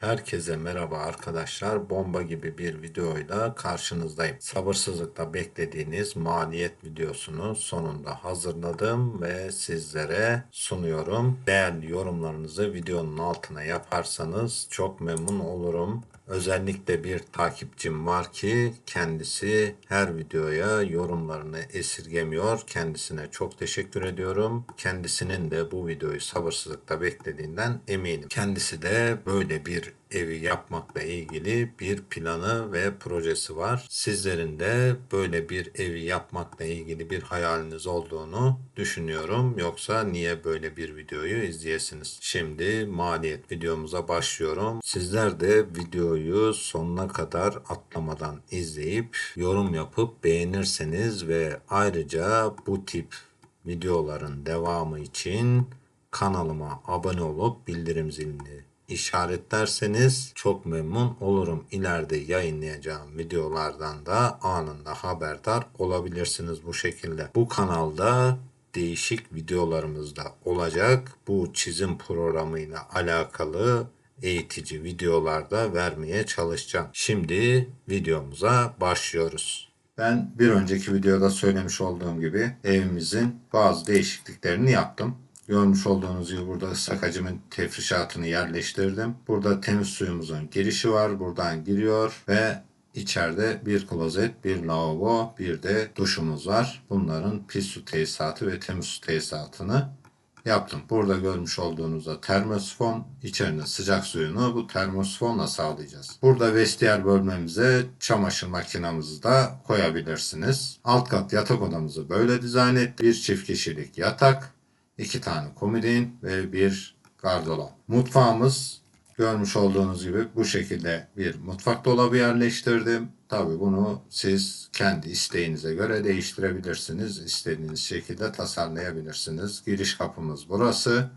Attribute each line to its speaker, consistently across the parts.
Speaker 1: Herkese merhaba arkadaşlar. Bomba gibi bir videoyla karşınızdayım. Sabırsızlıkla beklediğiniz maliyet videosunu sonunda hazırladım ve sizlere sunuyorum. Değerli yorumlarınızı videonun altına yaparsanız çok memnun olurum. Özellikle bir takipçim var ki kendisi her videoya yorumlarını esirgemiyor. Kendisine çok teşekkür ediyorum. Kendisinin de bu videoyu sabırsızlıkla beklediğinden eminim. Kendisi de böyle bir evi yapmakla ilgili bir planı ve projesi var. Sizlerin de böyle bir evi yapmakla ilgili bir hayaliniz olduğunu düşünüyorum. Yoksa niye böyle bir videoyu izleyesiniz? Şimdi maliyet videomuza başlıyorum. Sizler de videoyu sonuna kadar atlamadan izleyip yorum yapıp beğenirseniz ve ayrıca bu tip videoların devamı için kanalıma abone olup bildirim zilini işaretlerseniz çok memnun olurum. İleride yayınlayacağım videolardan da anında haberdar olabilirsiniz bu şekilde. Bu kanalda değişik videolarımız da olacak. Bu çizim programıyla alakalı eğitici videolarda vermeye çalışacağım. Şimdi videomuza başlıyoruz. Ben bir önceki videoda söylemiş olduğum gibi evimizin bazı değişikliklerini yaptım. Görmüş olduğunuz gibi burada ıslak hacımın tefrişatını yerleştirdim. Burada temiz suyumuzun girişi var. Buradan giriyor ve içeride bir klozet, bir lavabo, bir de duşumuz var. Bunların pis su tesisatı ve temiz su tesisatını yaptım. Burada görmüş olduğunuzda termosifon, içerinin sıcak suyunu bu termosifonla sağlayacağız. Burada vestiyer bölmemize çamaşır makinamızı da koyabilirsiniz. Alt kat yatak odamızı böyle dizayn ettik. Bir çift kişilik yatak, iki tane komodin ve bir gardırop. Mutfağımız görmüş olduğunuz gibi bu şekilde bir mutfak dolabı yerleştirdim. Tabi bunu siz kendi isteğinize göre değiştirebilirsiniz. İstediğiniz şekilde tasarlayabilirsiniz. Giriş kapımız burası.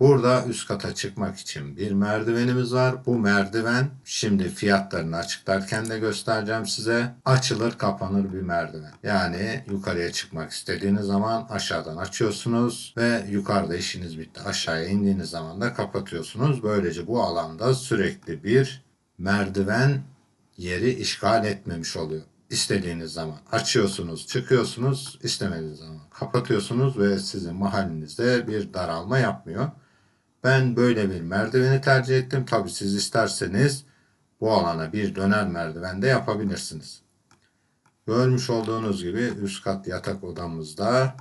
Speaker 1: Burada üst kata çıkmak için bir merdivenimiz var. Bu merdiven şimdi fiyatlarını açıklarken de göstereceğim size. Açılır kapanır bir merdiven. Yani yukarıya çıkmak istediğiniz zaman aşağıdan açıyorsunuz ve yukarıda işiniz bitti. Aşağıya indiğiniz zaman da kapatıyorsunuz. Böylece bu alanda sürekli bir merdiven yeri işgal etmemiş oluyor. İstediğiniz zaman açıyorsunuz, çıkıyorsunuz, istemediğiniz zaman kapatıyorsunuz ve sizin mahallenizde bir daralma yapmıyor. Ben böyle bir merdiveni tercih ettim. Tabi siz isterseniz bu alana bir döner merdiven de yapabilirsiniz. Görmüş olduğunuz gibi üst kat yatak odamızda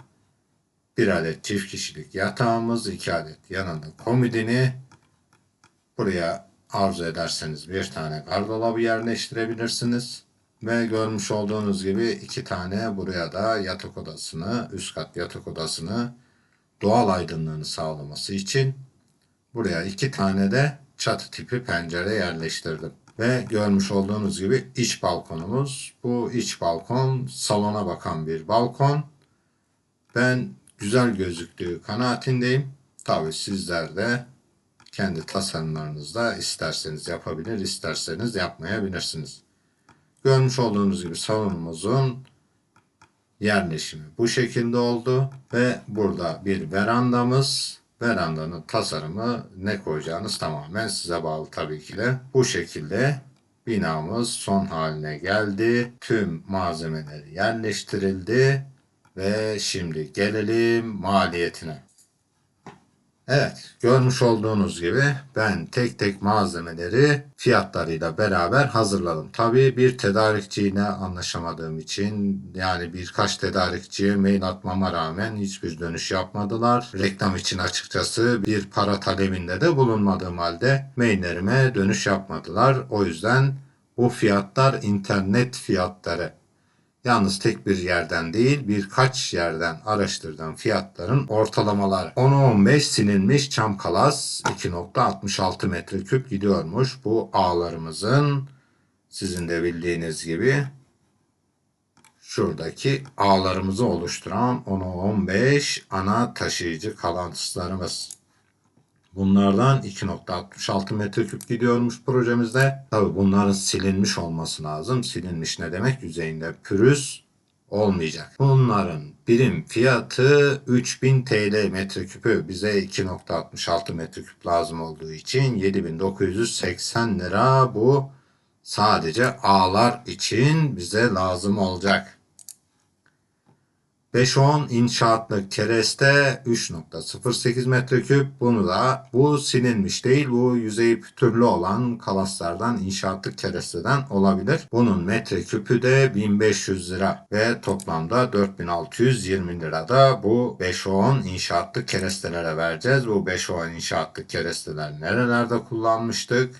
Speaker 1: bir adet çift kişilik yatağımız, iki adet yanında komodini. Buraya arzu ederseniz bir tane gardırobı yerleştirebilirsiniz. Ve görmüş olduğunuz gibi iki tane buraya da yatak odasını, üst kat yatak odasını doğal aydınlığını sağlaması için Buraya iki tane de çatı tipi pencere yerleştirdim. Ve görmüş olduğunuz gibi iç balkonumuz. Bu iç balkon salona bakan bir balkon. Ben güzel gözüktüğü kanaatindeyim. Tabi sizler de kendi tasarımlarınızda isterseniz yapabilir, isterseniz yapmayabilirsiniz. Görmüş olduğunuz gibi salonumuzun yerleşimi bu şekilde oldu ve burada bir verandamız Verandanın tasarımı ne koyacağınız tamamen size bağlı tabii ki de. Bu şekilde binamız son haline geldi. Tüm malzemeleri yerleştirildi ve şimdi gelelim maliyetine. Evet, görmüş olduğunuz gibi ben tek tek malzemeleri fiyatlarıyla beraber hazırladım. Tabii bir tedarikçiyle anlaşamadığım için yani birkaç tedarikçiye mail atmama rağmen hiçbir dönüş yapmadılar. Reklam için açıkçası bir para talebinde de bulunmadığım halde maillerime dönüş yapmadılar. O yüzden bu fiyatlar internet fiyatları. Yalnız tek bir yerden değil birkaç yerden araştırdığım fiyatların ortalamalar. 10-15 silinmiş çam kalas 2.66 metreküp gidiyormuş. Bu ağlarımızın sizin de bildiğiniz gibi şuradaki ağlarımızı oluşturan 10-15 ana taşıyıcı kalantıslarımız. Bunlardan 2.66 metreküp gidiyormuş projemizde. Tabi bunların silinmiş olması lazım. Silinmiş ne demek? Yüzeyinde pürüz olmayacak. Bunların birim fiyatı 3000 TL metreküpü. Bize 2.66 metreküp lazım olduğu için 7980 lira bu sadece ağlar için bize lazım olacak. 5-10 inşaatlık kereste 3.08 metreküp. Bunu da bu silinmiş değil. Bu yüzeyi pütürlü olan kalaslardan inşaatlık keresteden olabilir. Bunun metreküpü de 1500 lira ve toplamda 4620 lira da bu 5-10 inşaatlık kerestelere vereceğiz. Bu 5-10 inşaatlık keresteler nerelerde kullanmıştık?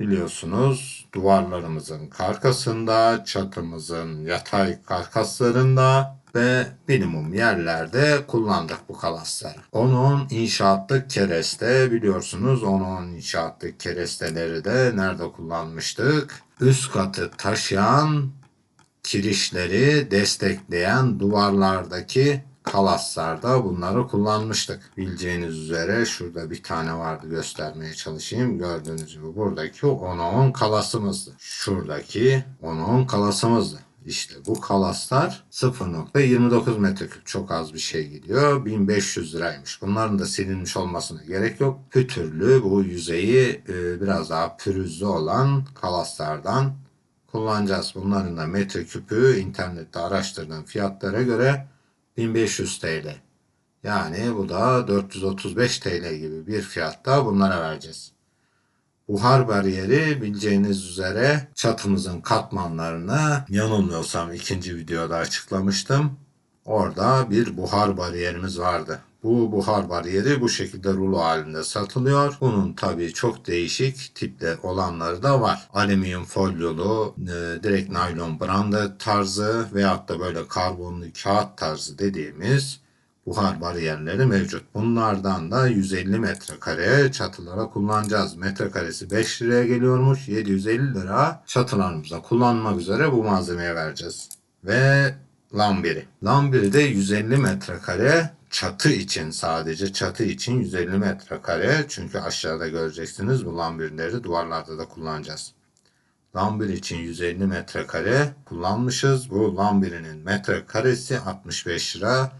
Speaker 1: Biliyorsunuz duvarlarımızın karkasında, çatımızın yatay karkaslarında ve minimum yerlerde kullandık bu kalasları. Onun inşaatlık kereste biliyorsunuz onun inşaatlık keresteleri de nerede kullanmıştık? Üst katı taşıyan kirişleri destekleyen duvarlardaki kalaslarda bunları kullanmıştık. Bileceğiniz üzere şurada bir tane vardı göstermeye çalışayım. Gördüğünüz gibi buradaki 10'a 10 kalasımızdı. Şuradaki 10'a 10 kalasımızdı. İşte bu kalaslar 0.29 metreküp çok az bir şey gidiyor. 1500 liraymış. Bunların da silinmiş olmasına gerek yok. Pütürlü bu yüzeyi e, biraz daha pürüzlü olan kalaslardan kullanacağız. Bunların da metreküpü internette araştırdığım fiyatlara göre 1500 TL. Yani bu da 435 TL gibi bir fiyatta bunlara vereceğiz. Buhar bariyeri bileceğiniz üzere çatımızın katmanlarını yanılmıyorsam ikinci videoda açıklamıştım. Orada bir buhar bariyerimiz vardı. Bu buhar bariyeri bu şekilde rulo halinde satılıyor. Bunun tabii çok değişik tipte olanları da var. Alüminyum folyolu, e, direkt naylon branda tarzı veyahut da böyle karbonlu kağıt tarzı dediğimiz buhar bariyerleri mevcut. Bunlardan da 150 metrekare çatılara kullanacağız. Metrekaresi 5 liraya geliyormuş. 750 lira çatılarımıza kullanmak üzere bu malzemeye vereceğiz. Ve lambiri. Lambiri de 150 metrekare çatı için sadece çatı için 150 metrekare. Çünkü aşağıda göreceksiniz bu lambirleri duvarlarda da kullanacağız. Lambir için 150 metrekare kullanmışız. Bu lambirinin metrekaresi 65 lira.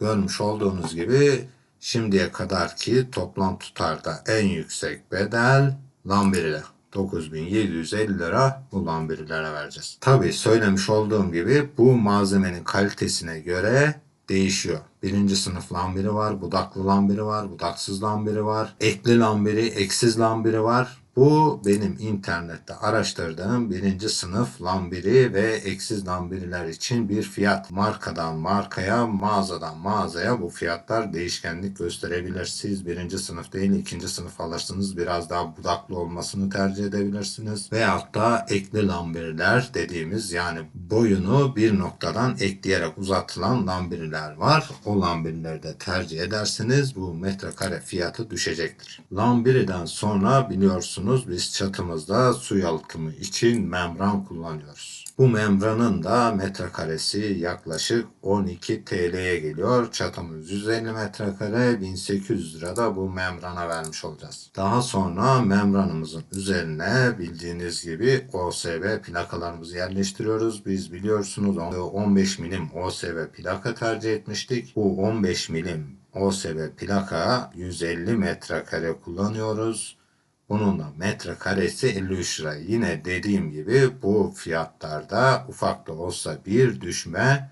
Speaker 1: Görmüş olduğunuz gibi şimdiye kadarki toplam tutarda en yüksek bedel lambirle. 9750 lira bu lambirilere vereceğiz. Tabi söylemiş olduğum gibi bu malzemenin kalitesine göre değişiyor. Birinci sınıf lambiri var, budaklı lambiri var, budaksız lambiri var, ekli lambiri, eksiz lambiri var. Bu benim internette araştırdığım birinci sınıf lambiri ve eksiz lambiriler için bir fiyat. Markadan markaya, mağazadan mağazaya bu fiyatlar değişkenlik gösterebilir. Siz birinci sınıf değil ikinci sınıf alırsınız. Biraz daha budaklı olmasını tercih edebilirsiniz. Veyahut da ekli lambiriler dediğimiz yani boyunu bir noktadan ekleyerek uzatılan lambiriler var. O lambirileri de tercih ederseniz bu metrekare fiyatı düşecektir. Lambiriden sonra biliyorsunuz biz çatımızda su yalıtımı için membran kullanıyoruz. Bu membranın da metrekaresi yaklaşık 12 TL'ye geliyor. Çatımız 150 metrekare 1800 lira da bu membrana vermiş olacağız. Daha sonra membranımızın üzerine bildiğiniz gibi OSB plakalarımızı yerleştiriyoruz. Biz biliyorsunuz 15 milim OSB plaka tercih etmiştik. Bu 15 milim OSB plaka 150 metrekare kullanıyoruz. Bunun da metrekaresi 53 lira. Yine dediğim gibi bu fiyatlarda ufak da olsa bir düşme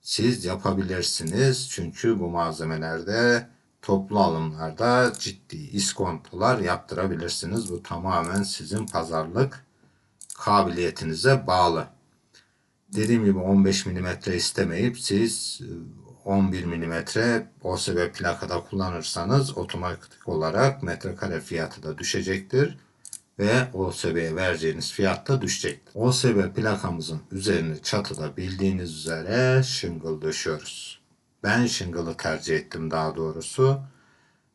Speaker 1: siz yapabilirsiniz. Çünkü bu malzemelerde toplu alımlarda ciddi iskontolar yaptırabilirsiniz. Bu tamamen sizin pazarlık kabiliyetinize bağlı. Dediğim gibi 15 mm istemeyip siz 11 mm OSB plakada kullanırsanız otomatik olarak metrekare fiyatı da düşecektir ve OSB'ye vereceğiniz fiyat da düşecektir. OSB plakamızın üzerine çatıda bildiğiniz üzere şıngıl döşüyoruz. Ben şıngılı tercih ettim daha doğrusu.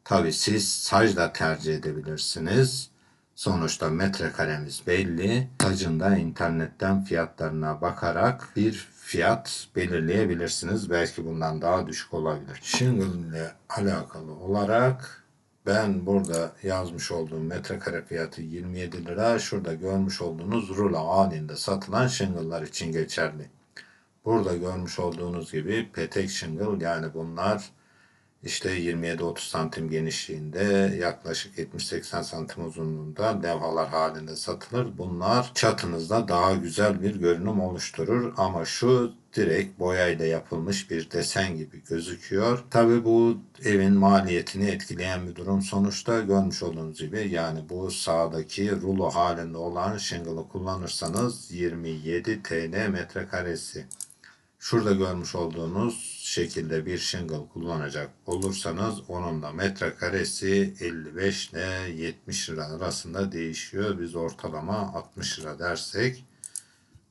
Speaker 1: Tabi siz saç da tercih edebilirsiniz. Sonuçta metrekaremiz belli. Sacında internetten fiyatlarına bakarak bir fiyat belirleyebilirsiniz. Belki bundan daha düşük olabilir. Shingle ile alakalı olarak ben burada yazmış olduğum metrekare fiyatı 27 lira. Şurada görmüş olduğunuz rulo halinde satılan shingle'lar için geçerli. Burada görmüş olduğunuz gibi petek shingle yani bunlar işte 27-30 santim genişliğinde yaklaşık 70-80 santim uzunluğunda levhalar halinde satılır. Bunlar çatınızda daha güzel bir görünüm oluşturur ama şu direkt boyayla yapılmış bir desen gibi gözüküyor. Tabi bu evin maliyetini etkileyen bir durum. Sonuçta görmüş olduğunuz gibi yani bu sağdaki rulo halinde olan shingle'ı kullanırsanız 27 TL metrekaresi. Şurada görmüş olduğunuz şekilde bir shingle kullanacak olursanız onun da metrekaresi 55 ile 70 lira arasında değişiyor. Biz ortalama 60 lira dersek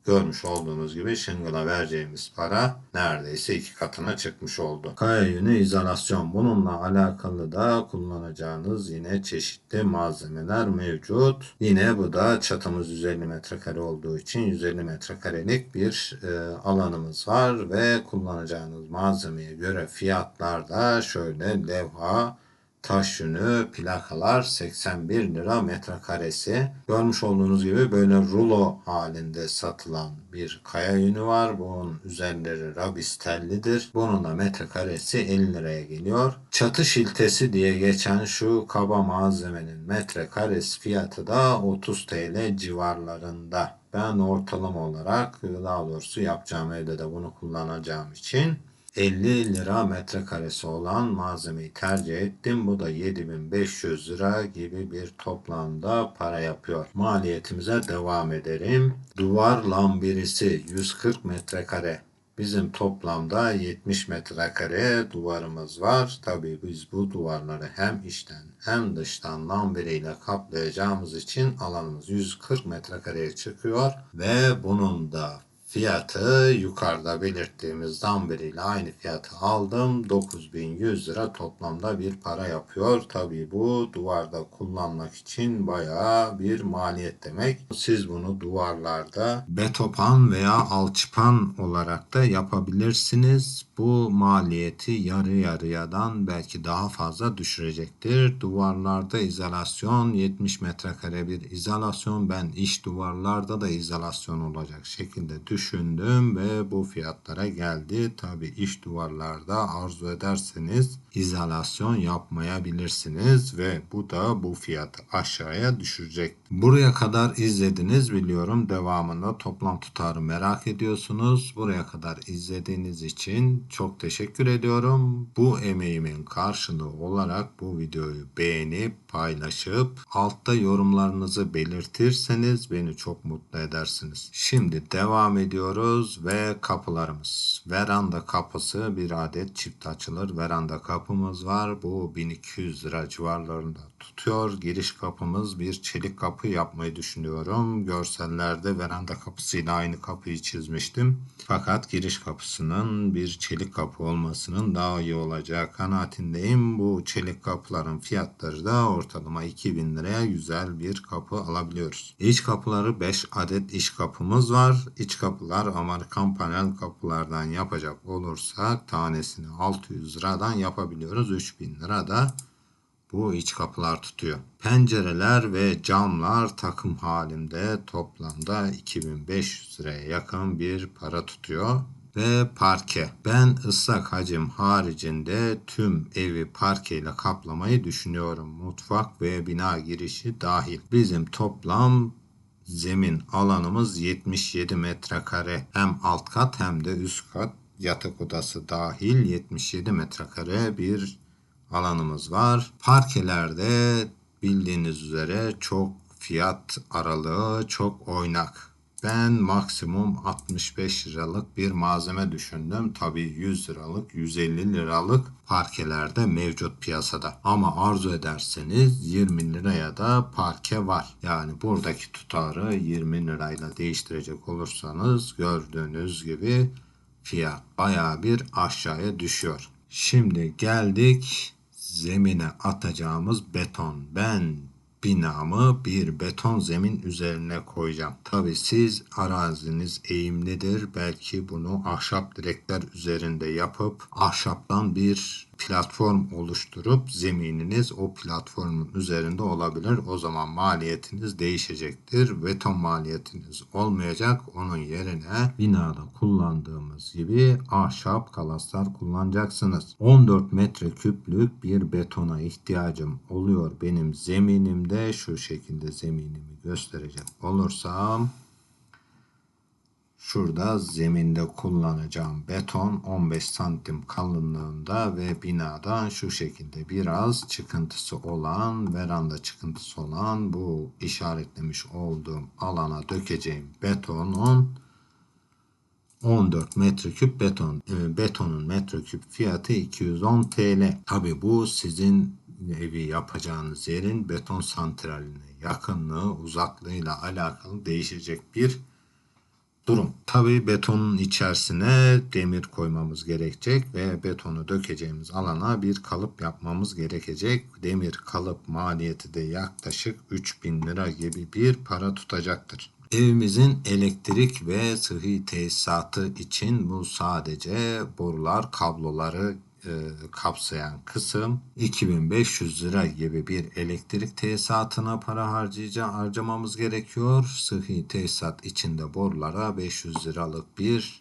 Speaker 1: görmüş olduğunuz gibi shingle'a vereceğimiz para neredeyse iki katına çıkmış oldu. Kaya yünü izolasyon. Bununla alakalı da kullanacağınız yine çeşitli malzemeler mevcut. Yine bu da çatımız 150 metrekare olduğu için 150 metrekarelik bir e, alanımız var ve kullanacağınız malzemeye göre fiyatlar da şöyle levha, taş yünü, plakalar 81 lira metrekaresi. Görmüş olduğunuz gibi böyle rulo halinde satılan bir kaya yünü var. Bunun üzerleri rabistellidir. Bunun da metrekaresi 50 liraya geliyor. Çatı şiltesi diye geçen şu kaba malzemenin metrekaresi fiyatı da 30 TL civarlarında. Ben ortalama olarak daha doğrusu yapacağım evde de bunu kullanacağım için 50 lira metrekaresi olan malzemeyi tercih ettim. Bu da 7500 lira gibi bir toplamda para yapıyor. Maliyetimize devam edelim. Duvar lambirisi 140 metrekare. Bizim toplamda 70 metrekare duvarımız var. Tabii biz bu duvarları hem içten hem dıştan lambiriyle kaplayacağımız için alanımız 140 metrekareye çıkıyor. Ve bunun da Fiyatı yukarıda belirttiğimizden beriyle aynı fiyatı aldım. 9100 lira toplamda bir para yapıyor. Tabii bu duvarda kullanmak için bayağı bir maliyet demek. Siz bunu duvarlarda betopan veya alçıpan olarak da yapabilirsiniz. Bu maliyeti yarı yarıyadan belki daha fazla düşürecektir. Duvarlarda izolasyon 70 metrekare bir izolasyon. Ben iç duvarlarda da izolasyon olacak şekilde düş düşündüm ve bu fiyatlara geldi. Tabi iç duvarlarda arzu ederseniz izolasyon yapmayabilirsiniz ve bu da bu fiyatı aşağıya düşürecek. Buraya kadar izlediniz biliyorum. Devamında toplam tutarı merak ediyorsunuz. Buraya kadar izlediğiniz için çok teşekkür ediyorum. Bu emeğimin karşılığı olarak bu videoyu beğenip paylaşıp altta yorumlarınızı belirtirseniz beni çok mutlu edersiniz. Şimdi devam ediyoruz ve kapılarımız. Veranda kapısı bir adet çift açılır. Veranda kapımız var. Bu 1200 lira civarlarında tutuyor. Giriş kapımız bir çelik kapı yapmayı düşünüyorum. Görsellerde veranda kapısıyla aynı kapıyı çizmiştim. Fakat giriş kapısının bir çelik kapı olmasının daha iyi olacağı kanaatindeyim. Bu çelik kapıların fiyatları da ortalama 2000 liraya güzel bir kapı alabiliyoruz. İç kapıları 5 adet iç kapımız var. İç kapılar Amerikan panel kapılardan yapacak olursak tanesini 600 liradan yapabiliyoruz. 3000 lira da bu iç kapılar tutuyor. Pencereler ve camlar takım halinde toplamda 2500 liraya yakın bir para tutuyor ve parke. Ben ıslak hacim haricinde tüm evi parke ile kaplamayı düşünüyorum. Mutfak ve bina girişi dahil. Bizim toplam zemin alanımız 77 metrekare. Hem alt kat hem de üst kat yatak odası dahil 77 metrekare bir alanımız var. Parkelerde bildiğiniz üzere çok fiyat aralığı çok oynak. Ben maksimum 65 liralık bir malzeme düşündüm. Tabii 100 liralık, 150 liralık parkelerde mevcut piyasada. Ama arzu ederseniz 20 liraya da parke var. Yani buradaki tutarı 20 lirayla değiştirecek olursanız gördüğünüz gibi fiyat baya bir aşağıya düşüyor. Şimdi geldik zemine atacağımız beton. Ben binamı bir beton zemin üzerine koyacağım. Tabi siz araziniz eğimlidir. Belki bunu ahşap direkler üzerinde yapıp ahşaptan bir platform oluşturup zemininiz o platformun üzerinde olabilir. O zaman maliyetiniz değişecektir. Beton maliyetiniz olmayacak. Onun yerine binada kullandığımız gibi ahşap kalaslar kullanacaksınız. 14 metreküplük bir betona ihtiyacım oluyor benim zeminimde. Şu şekilde zeminimi gösterecek olursam Şurada zeminde kullanacağım beton 15 santim kalınlığında ve binadan şu şekilde biraz çıkıntısı olan, veranda çıkıntısı olan bu işaretlemiş olduğum alana dökeceğim betonun 14 metreküp beton. E, betonun metreküp fiyatı 210 TL. Tabi bu sizin evi yapacağınız yerin beton santraline yakınlığı, uzaklığıyla alakalı değişecek bir durum. Tabi betonun içerisine demir koymamız gerekecek ve betonu dökeceğimiz alana bir kalıp yapmamız gerekecek. Demir kalıp maliyeti de yaklaşık 3000 lira gibi bir para tutacaktır. Evimizin elektrik ve sıhhi tesisatı için bu sadece borular, kabloları e, kapsayan kısım 2500 lira gibi bir elektrik tesisatına para harcayacağız, harcamamız gerekiyor. Sıhhi tesisat içinde borulara 500 liralık bir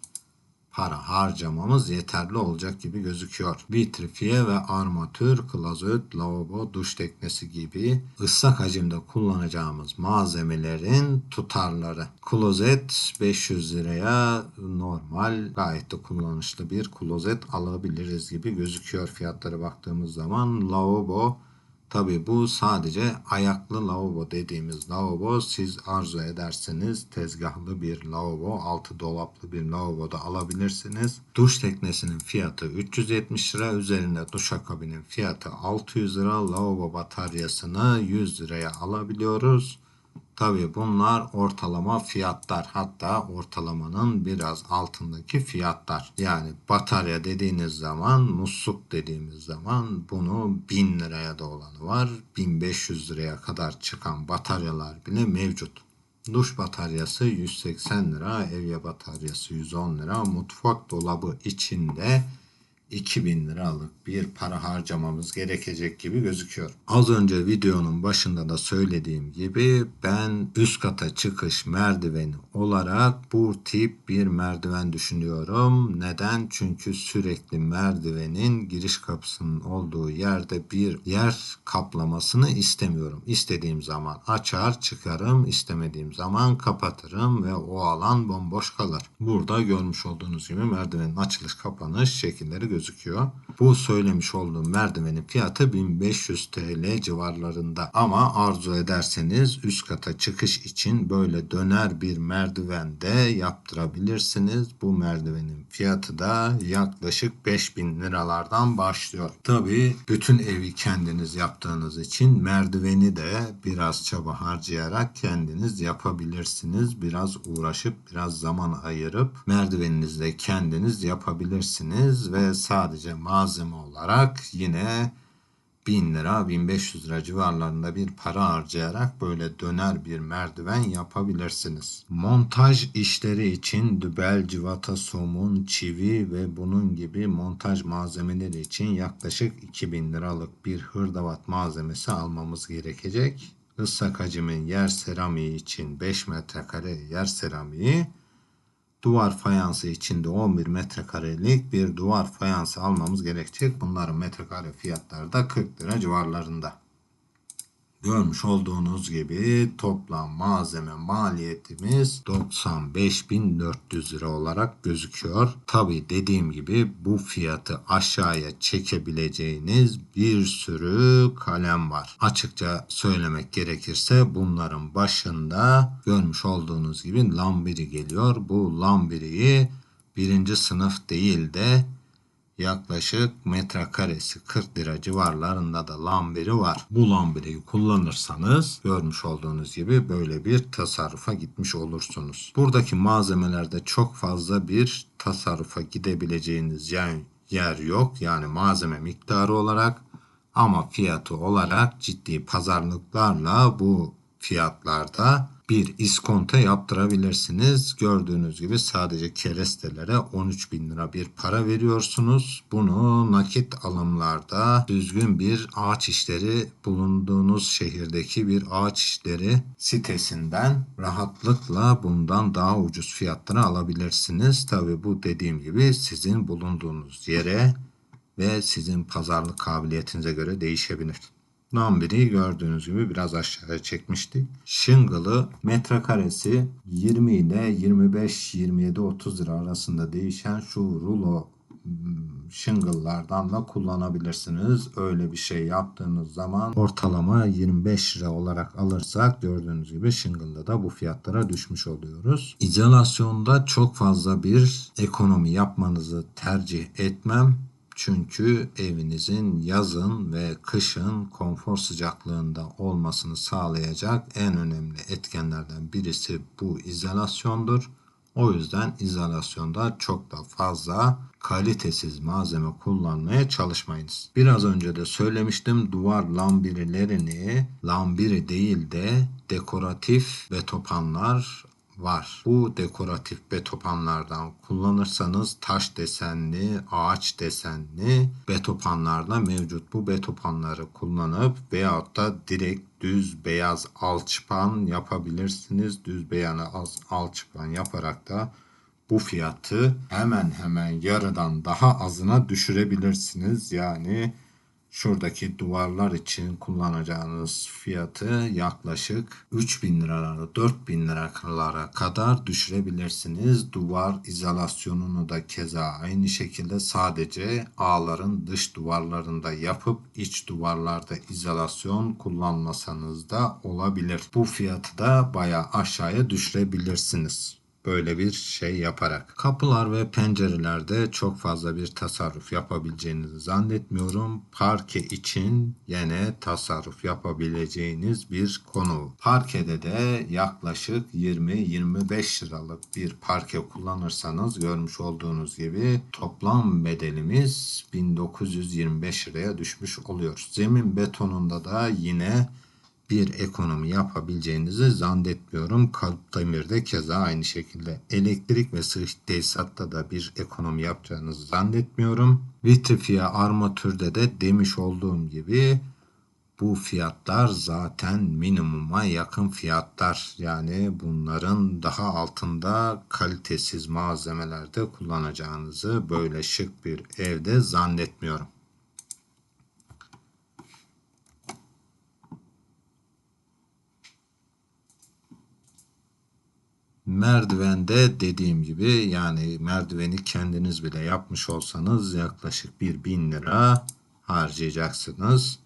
Speaker 1: para harcamamız yeterli olacak gibi gözüküyor. Vitrifiye ve armatür, klozet, lavabo, duş teknesi gibi ıslak hacimde kullanacağımız malzemelerin tutarları. Klozet 500 liraya normal gayet de kullanışlı bir klozet alabiliriz gibi gözüküyor fiyatlara baktığımız zaman. Lavabo Tabi bu sadece ayaklı lavabo dediğimiz lavabo siz arzu ederseniz tezgahlı bir lavabo, altı dolaplı bir lavabo da alabilirsiniz. Duş teknesinin fiyatı 370 lira, üzerinde duşakabinin fiyatı 600 lira, lavabo bataryasını 100 liraya alabiliyoruz. Tabi bunlar ortalama fiyatlar hatta ortalamanın biraz altındaki fiyatlar. Yani batarya dediğiniz zaman musluk dediğimiz zaman bunu 1000 liraya da olanı var. 1500 liraya kadar çıkan bataryalar bile mevcut. Duş bataryası 180 lira, evye bataryası 110 lira, mutfak dolabı içinde 2000 liralık bir para harcamamız gerekecek gibi gözüküyor. Az önce videonun başında da söylediğim gibi ben üst kata çıkış merdiveni olarak bu tip bir merdiven düşünüyorum. Neden? Çünkü sürekli merdivenin giriş kapısının olduğu yerde bir yer kaplamasını istemiyorum. İstediğim zaman açar çıkarım, istemediğim zaman kapatırım ve o alan bomboş kalır. Burada görmüş olduğunuz gibi merdivenin açılış kapanış şekilleri gözüküyor gözüküyor. Bu söylemiş olduğum merdivenin fiyatı 1500 TL civarlarında. Ama arzu ederseniz üst kata çıkış için böyle döner bir merdiven de yaptırabilirsiniz. Bu merdivenin fiyatı da yaklaşık 5000 liralardan başlıyor. Tabi bütün evi kendiniz yaptığınız için merdiveni de biraz çaba harcayarak kendiniz yapabilirsiniz. Biraz uğraşıp biraz zaman ayırıp merdiveninizi de kendiniz yapabilirsiniz ve sadece malzeme olarak yine 1000 lira 1500 lira civarlarında bir para harcayarak böyle döner bir merdiven yapabilirsiniz. Montaj işleri için dübel, civata, somun, çivi ve bunun gibi montaj malzemeleri için yaklaşık 2000 liralık bir hırdavat malzemesi almamız gerekecek. Islak hacimin yer seramiği için 5 metrekare yer seramiği duvar fayansı içinde 11 metrekarelik bir duvar fayansı almamız gerekecek. Bunların metrekare fiyatları da 40 lira civarlarında. Görmüş olduğunuz gibi toplam malzeme maliyetimiz 95.400 lira olarak gözüküyor. Tabi dediğim gibi bu fiyatı aşağıya çekebileceğiniz bir sürü kalem var. Açıkça söylemek gerekirse bunların başında görmüş olduğunuz gibi lambiri geliyor. Bu lambiriyi birinci sınıf değil de yaklaşık metrekaresi 40 lira civarlarında da lambiri var. Bu lambiri kullanırsanız görmüş olduğunuz gibi böyle bir tasarrufa gitmiş olursunuz. Buradaki malzemelerde çok fazla bir tasarrufa gidebileceğiniz yer yok. Yani malzeme miktarı olarak ama fiyatı olarak ciddi pazarlıklarla bu fiyatlarda bir iskonto yaptırabilirsiniz. Gördüğünüz gibi sadece kerestelere 13 bin lira bir para veriyorsunuz. Bunu nakit alımlarda düzgün bir ağaç işleri bulunduğunuz şehirdeki bir ağaç işleri sitesinden rahatlıkla bundan daha ucuz fiyatlara alabilirsiniz. Tabi bu dediğim gibi sizin bulunduğunuz yere ve sizin pazarlık kabiliyetinize göre değişebilir. Lambiri gördüğünüz gibi biraz aşağıya çekmiştik. Shingle'ı metrekaresi 20 ile 25, 27, 30 lira arasında değişen şu rulo hmm, shingle'lardan da kullanabilirsiniz. Öyle bir şey yaptığınız zaman ortalama 25 lira olarak alırsak gördüğünüz gibi shingle'da da bu fiyatlara düşmüş oluyoruz. İzolasyonda çok fazla bir ekonomi yapmanızı tercih etmem. Çünkü evinizin yazın ve kışın konfor sıcaklığında olmasını sağlayacak en önemli etkenlerden birisi bu izolasyondur. O yüzden izolasyonda çok da fazla kalitesiz malzeme kullanmaya çalışmayınız. Biraz önce de söylemiştim duvar lambirilerini lambiri değil de dekoratif ve topanlar var. Bu dekoratif betopanlardan kullanırsanız taş desenli, ağaç desenli betopanlarla mevcut bu betopanları kullanıp veyahut da direkt düz beyaz alçıpan yapabilirsiniz. Düz beyaz alçıpan yaparak da bu fiyatı hemen hemen yarıdan daha azına düşürebilirsiniz. Yani Şuradaki duvarlar için kullanacağınız fiyatı yaklaşık 3000 liralara 4000 liralara kadar düşürebilirsiniz. Duvar izolasyonunu da keza aynı şekilde sadece ağların dış duvarlarında yapıp iç duvarlarda izolasyon kullanmasanız da olabilir. Bu fiyatı da baya aşağıya düşürebilirsiniz böyle bir şey yaparak. Kapılar ve pencerelerde çok fazla bir tasarruf yapabileceğinizi zannetmiyorum. Parke için yine tasarruf yapabileceğiniz bir konu. Parkede de yaklaşık 20-25 liralık bir parke kullanırsanız görmüş olduğunuz gibi toplam bedelimiz 1925 liraya düşmüş oluyor. Zemin betonunda da yine bir ekonomi yapabileceğinizi zannetmiyorum. Kalıp demirde keza aynı şekilde. Elektrik ve sıvı tesisatta da bir ekonomi yapacağınızı zannetmiyorum. Vitrifiye armatürde de demiş olduğum gibi bu fiyatlar zaten minimuma yakın fiyatlar. Yani bunların daha altında kalitesiz malzemelerde kullanacağınızı böyle şık bir evde zannetmiyorum. Merdivende dediğim gibi yani merdiveni kendiniz bile yapmış olsanız yaklaşık bir bin lira harcayacaksınız.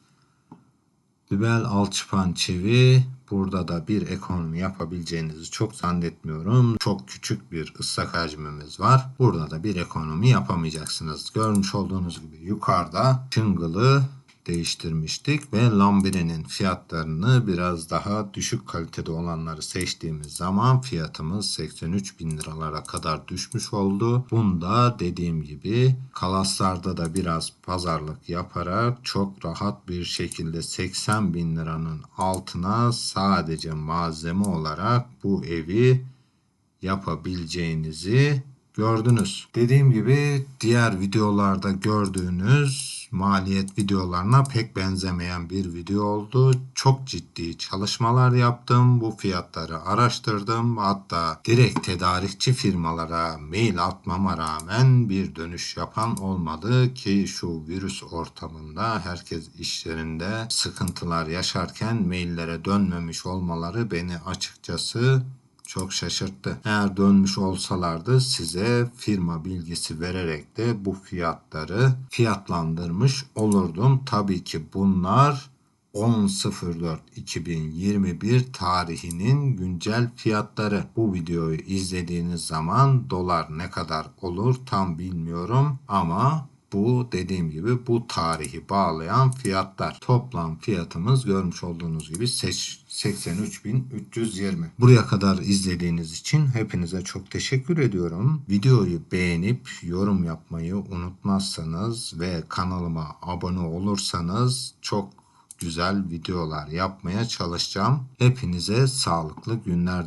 Speaker 1: Dübel alçıpan çivi burada da bir ekonomi yapabileceğinizi çok zannetmiyorum. Çok küçük bir ıslak hacmimiz var. Burada da bir ekonomi yapamayacaksınız. Görmüş olduğunuz gibi yukarıda çıngılı değiştirmiştik ve Lambire'nin fiyatlarını biraz daha düşük kalitede olanları seçtiğimiz zaman fiyatımız 83 bin liralara kadar düşmüş oldu. Bunda dediğim gibi kalaslarda da biraz pazarlık yaparak çok rahat bir şekilde 80 bin liranın altına sadece malzeme olarak bu evi yapabileceğinizi gördünüz. Dediğim gibi diğer videolarda gördüğünüz maliyet videolarına pek benzemeyen bir video oldu. Çok ciddi çalışmalar yaptım. Bu fiyatları araştırdım. Hatta direkt tedarikçi firmalara mail atmama rağmen bir dönüş yapan olmadı ki şu virüs ortamında herkes işlerinde sıkıntılar yaşarken maillere dönmemiş olmaları beni açıkçası çok şaşırttı. Eğer dönmüş olsalardı size firma bilgisi vererek de bu fiyatları fiyatlandırmış olurdum. Tabii ki bunlar 10.04.2021 tarihinin güncel fiyatları. Bu videoyu izlediğiniz zaman dolar ne kadar olur tam bilmiyorum ama bu dediğim gibi bu tarihi bağlayan fiyatlar. Toplam fiyatımız görmüş olduğunuz gibi 83.320. Buraya kadar izlediğiniz için hepinize çok teşekkür ediyorum. Videoyu beğenip yorum yapmayı unutmazsanız ve kanalıma abone olursanız çok güzel videolar yapmaya çalışacağım. Hepinize sağlıklı günler